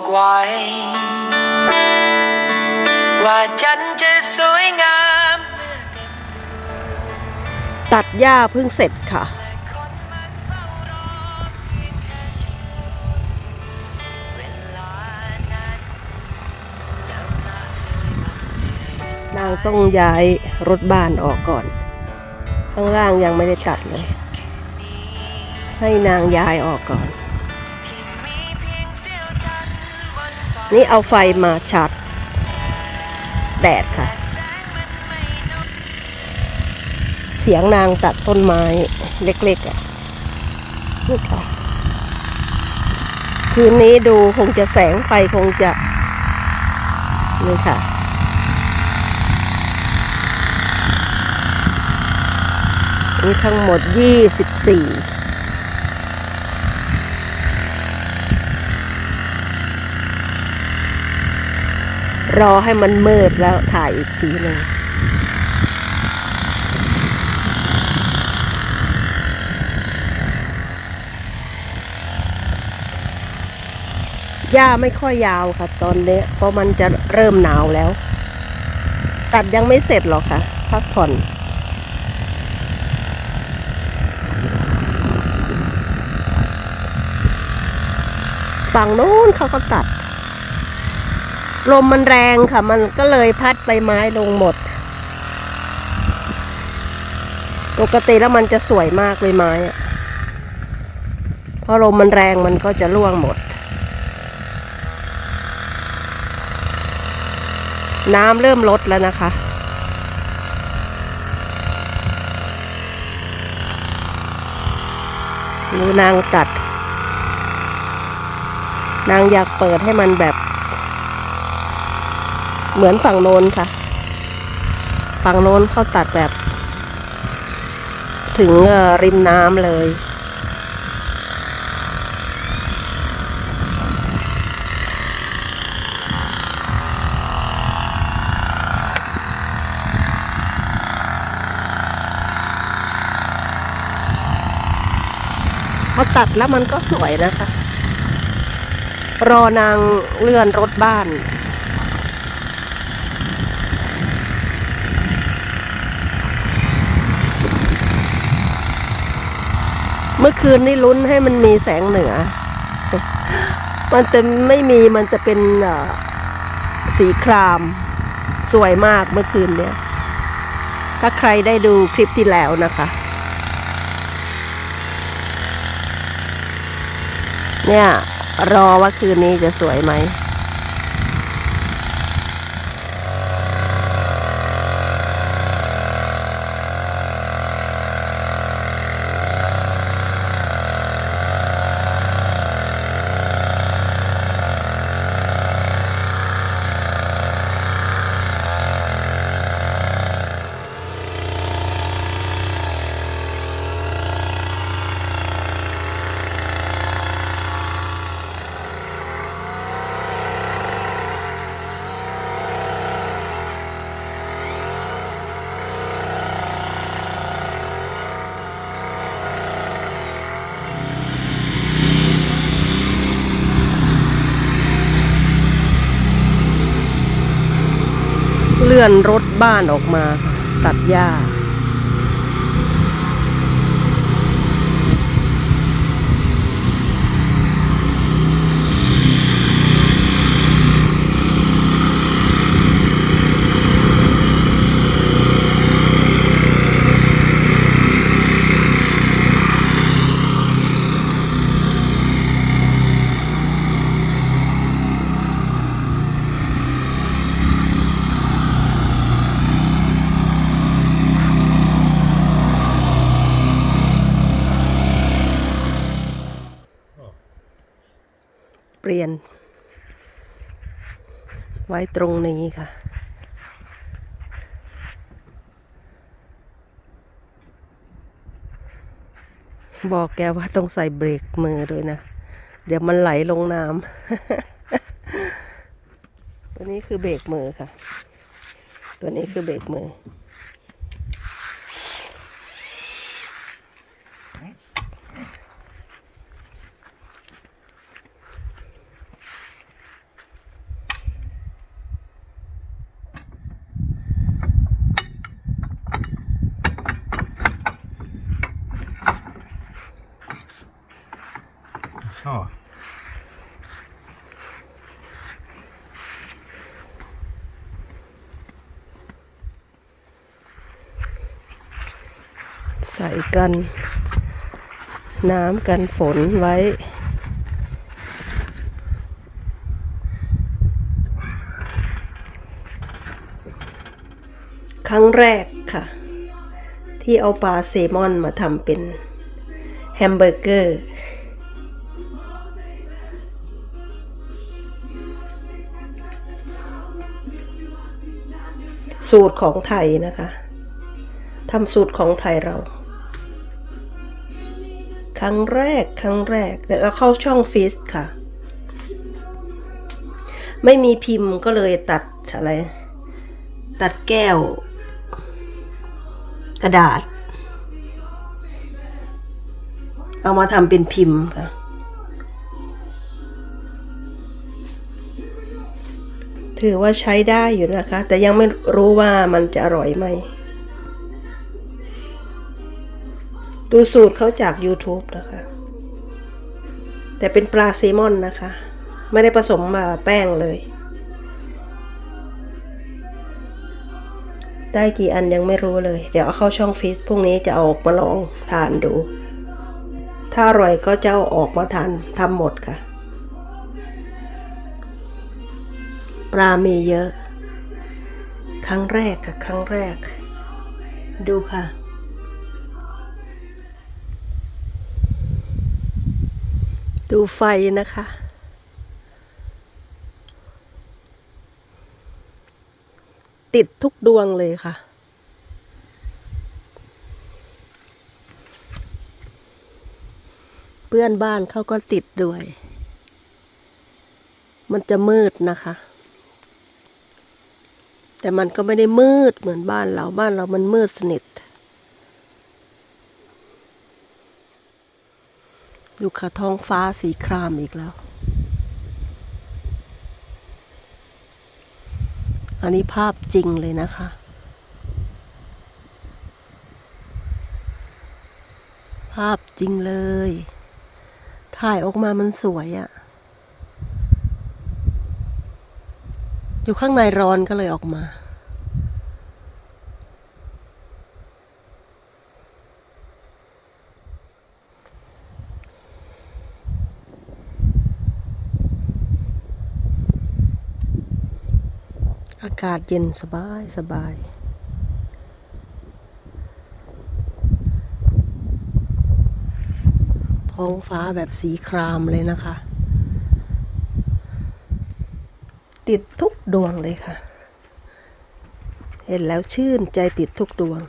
บอกไว้ ว่าจันจะสวยงาม ตัดหญ้าเพิ่งเสร็จค่ะ นางต้องย้ายรถบ้านออกก่อน ข้างล่างยังไม่ได้ตัดเลย ให้นางย้ายออกก่อน นี่เอาไฟมาชาร์จแดดค่ะ เสียงนางตัดต้นไม้เล็กๆอะนี่ค่ะคืนนี้ดูคงจะแสงไฟคงจะนี่ค่ะ นี่ทั้งหมด 24 รอให้มันมืดแล้วถ่ายอีกทีหนึ่งหญ้าไม่ค่อยยาวค่ะ ตอนนี้เพราะมันจะเริ่มหนาวแล้ว ตัดยังไม่เสร็จหรอกค่ะ พักผ่อน ฝั่งนู้นเขาก็ตัด ลมมันแรงค่ะ มันก็เลยพัดใบไม้ลงหมด ปกติแล้วมันจะสวยมากเลยไม้อะพอลมมันแรงมันก็จะร่วงหมด น้ำเริ่มลดแล้วนะคะดูนางตัด นางอยากเปิดให้มันแบบ เหมือนฝั่งโน้นค่ะ ฝั่งโน้นเขาตัดแบบ ถึงริมน้ำเลยพอตัดแล้วมันก็สวยนะคะ รอนางเลื่อนรถบ้าน เมื่อคืนนี่ลุ้นให้มันมีแสงเหนือ มันจะไม่มีมันจะเป็นสีคราม สวยมากเมื่อคืนเนี่ย ถ้าใครได้ดูคลิปที่แล้วนะคะ เนี่ย รอว่าคืนนี้จะสวยไหม เลื่อนรถบ้านออกมาตัดหญ้า เป ลี่ยน ไว้ตรงนี้ค่ะ บอกแกว่าต้องใส่เบรกมือด้วยนะ เดี๋ยวมันไหลลงน้ำ ตัวนี้คือเบรกมือค่ะ ตัวนี้คือเบรกมือ ใส่กัน น้ำกันฝนไว้ ครั้งแรกค่ะ ที่เอาปลาเซมอนมาทำเป็นแฮมเบอร์เกอร์ สูตรของไทยนะคะทำสูตรของไทยเรา ครั้งแรกครั้งแรกแล้วก็เข้าช่องฟิสค่ะ ไม่มีพิมพ์ก็เลยตัดอะไร ตัดแก้ว กระดาษ เอามาทำเป็นพิมพ์ค่ะ ถือว่าใช้ได้อยู่นะคะ แต่ยังไม่รู้ว่ามันจะอร่อยไหม ดูสูตรเขาจาก YouTube นะคะ แต่เป็นปลาซลมอนนะคะ ไม่ได้ผสมมาแป้งเลย ได้กี่อันยังไม่รู้เลย เดี๋ยวเอาเข้าช่องฟิตพรุ่งนี้จะเอาออกมาลองทานดู ถ้าอร่อยก็จะเอาออกมาทานทำหมดค่ะ ปลามีเยอะ ครั้งแรกค่ะ ครั้งแรก ดูค่ะ ดูไฟนะคะ ติดทุกดวงเลยค่ะเพื่อนบ้านเขาก็ติดด้วย มันจะมืดนะคะ แต่มันก็ไม่ได้มืดเหมือนบ้านเราบ้านเรามันมืดสนิทดูค่ะท้องฟ้าสีครามอีกแล้ว อันนี้ภาพจริงเลยนะคะ ภาพจริงเลย ถ่ายออกมามันสวยอะ อยู่ข้างในร้อนก็เลยออกมาอากาศเย็นสบายสบาย ท้องฟ้าแบบสีครามเลยนะคะ ติดทุกดวงเลยค่ะ เห็นแล้วชื่นใจติดทุกดวง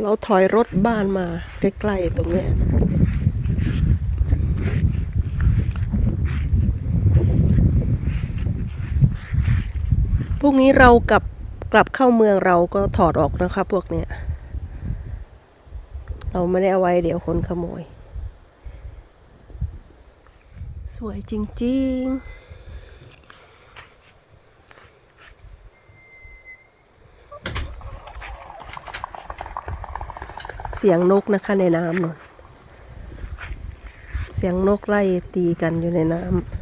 เราถอยรถบ้านมาใกล้ๆตรงนี้ยพวกนี้เรากลับกลับเข้าเมืองเราก็ถอดออกนะคะพวกเนี้ย เราไม่ได้เอาไว้เดี๋ยวคนขโมย สวยจริง ๆเสียงนกนะคะในน้ำนนเสียงนกไล่ตีกันอยู่ในน้ำ